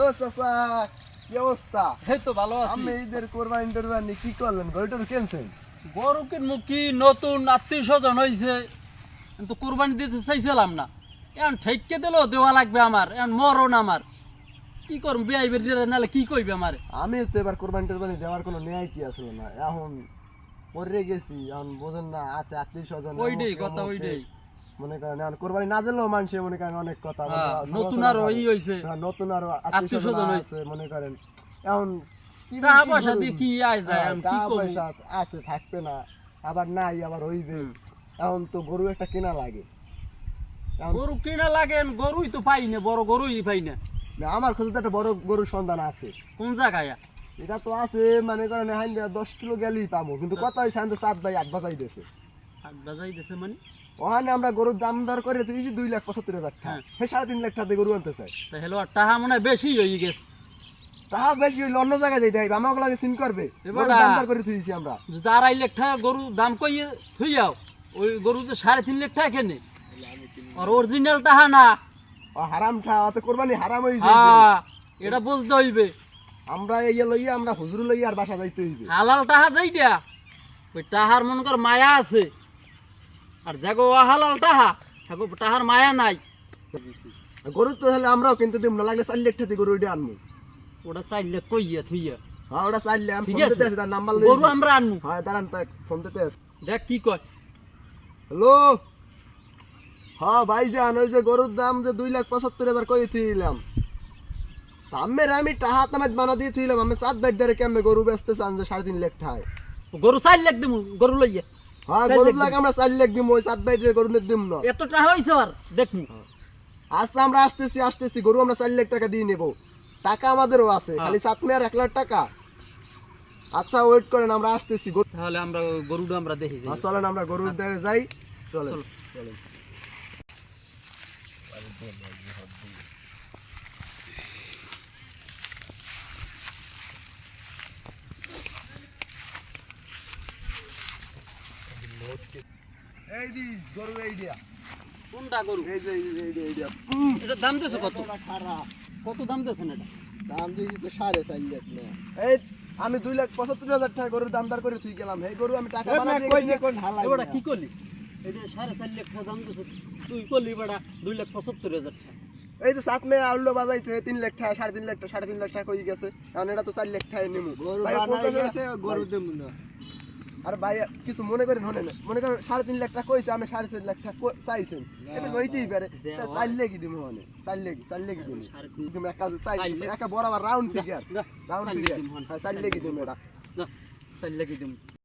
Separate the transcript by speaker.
Speaker 1: ও চাচা কি অবস্থা?
Speaker 2: এই তো ভালো আছি।
Speaker 1: আমি ঈদের কোরবানি টোরবানি কি করলেন? গরুটর কিনছেন?
Speaker 2: গরু কিনবো কি? নতুন আত্মীয় স্বজন হয়েছে কিন্তু কুরবানি দিতে চাইছিলাম না। এখন ঠেককে দিলেও দেওয়া লাগবে আমার। এখন মরণ আমার। কি করব? বিয়াই বেরিয়ে নাহলে কি কইবে আমার?
Speaker 1: আমি তো এবার কোরবানি টোরবানি দেওয়ার কোনো ন্যায় কি আসলো না। এখন পরে গেছি। এখন বোঝেন না আছে আত্মীয় স্বজন।
Speaker 2: ওইটাই কথা ওইটাই।
Speaker 1: মনে করেন এখন কোরবানি না দিলেও মানুষে মনে করেন অনেক কথা
Speaker 2: হ্যাঁ,
Speaker 1: সমালোচনা
Speaker 2: নতুন আরও হইছে
Speaker 1: হ্যাঁ, নতুন আরও
Speaker 2: আত্মীয় স্বজন হইছে।
Speaker 1: মনে করেন। এখন
Speaker 2: টাকা পয়সা দিয়ে কি আয় যায়
Speaker 1: হ্যাঁ,
Speaker 2: আমি কি
Speaker 1: টাকা পয়সা আছে থাকবে না আবার নাই আবার হইবে। এখন তো গরু একটা কেনা লাগে।
Speaker 2: গরু কিনা লাগেন গরুই তো পাই না বড় গরুই পাই না।
Speaker 1: আমার তো একটা বড় গরুর সন্ধান আছে।
Speaker 2: কোন জায়গায়?
Speaker 1: এটা তো আছে মানে করেন হাইন দশ কিলো গেলেই পাবো কিন্তু কত হয়েছে আমি তো সাত বাই আট বাজাই দিয়েছে
Speaker 2: বাজাইতেছে মানে?
Speaker 1: ওখানে আমরা গরুর দাম দর করে তুই দুই লাখ পঁচাত্তর হাজার টাকা।
Speaker 2: হ্যাঁ।
Speaker 1: সাড়ে তিন লাখ টাকা গরু আনতে চাই
Speaker 2: তা মনে হয় বেশি হয়ে গেছে।
Speaker 1: তাহা বেশি হইলে অন্য জায়গায় যাইতে হবে আমাকে লাগে সিন করবে। দাম দর করে তুইছি আমরা।
Speaker 2: যদি আড়াই লাখ টাকা গরু দাম কইয়ে থুই যাও ওই গরু তো সাড়ে তিন লাখ টাকা কেনে? আর অরিজিনাল টাকা না।
Speaker 1: ও হারাম খা অত কোরবানি হারাম হ্যাঁ
Speaker 2: এটা বুঝতে হইবে।
Speaker 1: আমরা এই লইয়া আমরা হুজুর লইয়া আর বাসা যাইতে হইবে।
Speaker 2: হালাল যাইটা? ওই টাহার মনে কর মায়া আছে। আর যাগো অহালাল টাহা থাকো টাহার মায়া নাই।
Speaker 1: গরু তো হলে আমরাও কিনতে দিব না লাগলে চার লাখ গরু ওইটা আনব।
Speaker 2: ওটা চার লাখ কইয়া থুইয়া।
Speaker 1: হ্যাঁ ওটা চাইলে আমি
Speaker 2: ঠিক
Speaker 1: ফোন
Speaker 2: আছে।
Speaker 1: তার নাম্বার
Speaker 2: গরু আমরা আনব।
Speaker 1: হ্যাঁ দাঁড়ান তাক ফোন দিতে আছি
Speaker 2: দেখ কি কয়।
Speaker 1: হ্যালো? হ্যাঁ ভাইজান ওই যে গরুর দাম যে দুই লাখ পঁচাত্তর হাজার কই থইলাম। আমের আমি টাহা তামাজ বানা দিয়ে থইলাম আমি সাত বাইর ধরে কেমনে গরু বেচতে চান যে সাড়ে তিন লাখ টাকায়
Speaker 2: গরু চার লাখ দিমু গরু লইয়া।
Speaker 1: হ্যাঁ
Speaker 2: চার
Speaker 1: গরু
Speaker 2: লাখ
Speaker 1: লাখ আমরা চার লাখ দিব ওই সাত বাইরের গরু নিয়ে না।
Speaker 2: এত টাকা হয়েছে আর দেখমু
Speaker 1: আচ্ছা আমরা আসতেছি আসতেছি গরু আমরা চার লাখ টাকা দিয়ে নেব। টাকা আমাদেরও আছে খালি সাত মেয়ার এক লাখ টাকা। আচ্ছা ওয়েট করেন আমরা আসতেছি
Speaker 2: তাহলে আমরা গরুটা আমরা দেখি যাই।
Speaker 1: হ্যাঁ, চলেন আমরা গরুর দ্বারে যাই চলেন। চলেন এই দি গরু এই
Speaker 2: কোনটা গরু?
Speaker 1: এই যে এই যে, এই যে, এই দিয়া।
Speaker 2: এটা দাম দিয়েছে কত? কত দাম দিয়েছেন এটা?
Speaker 1: দাম দিয়েছি তো সাড়ে চার লাখ না। এই আমি দুই লাখ পঁচাত্তর হাজার টাকা গরুর দাম দর করে তুই গেলাম। এই গরু আমি টাকা
Speaker 2: কি করলি? সাড়ে চার লাখ টাকা দাম তুই করলি বেটা দুই লাখ পঁচাত্তর হাজার টাকা।
Speaker 1: এই যে সাত মেয়ে আউল্লো বাজাইছে তিন লাখ টাকা সাড়ে তিন লাখ টাকা সাড়ে তিন লাখ টাকা হয়ে গেছে? এখন এটা তো চার লাখ টাকা ভাই, পঞ্চাশ
Speaker 3: গরু দেব না।
Speaker 1: আর ভাই কিছু মনে করেন হনে না মনে করেন সাড়ে তিন লাখ টাকা কইছে আমি সাড়ে চার লাখ টাকা চাইছেন। এবার হইতেই পারে। তা চাইলে কি দিমু হনে চাইলে কি চাইলে
Speaker 2: কি দিমু।
Speaker 1: তুমি একা চাই
Speaker 2: চার লাখ।
Speaker 1: একা বরাবর রাউন্ড ফিগার রাউন্ড ফিগার চাইলে
Speaker 2: কি
Speaker 1: দিব এটা।
Speaker 2: চাইলে কি দিমু দিম।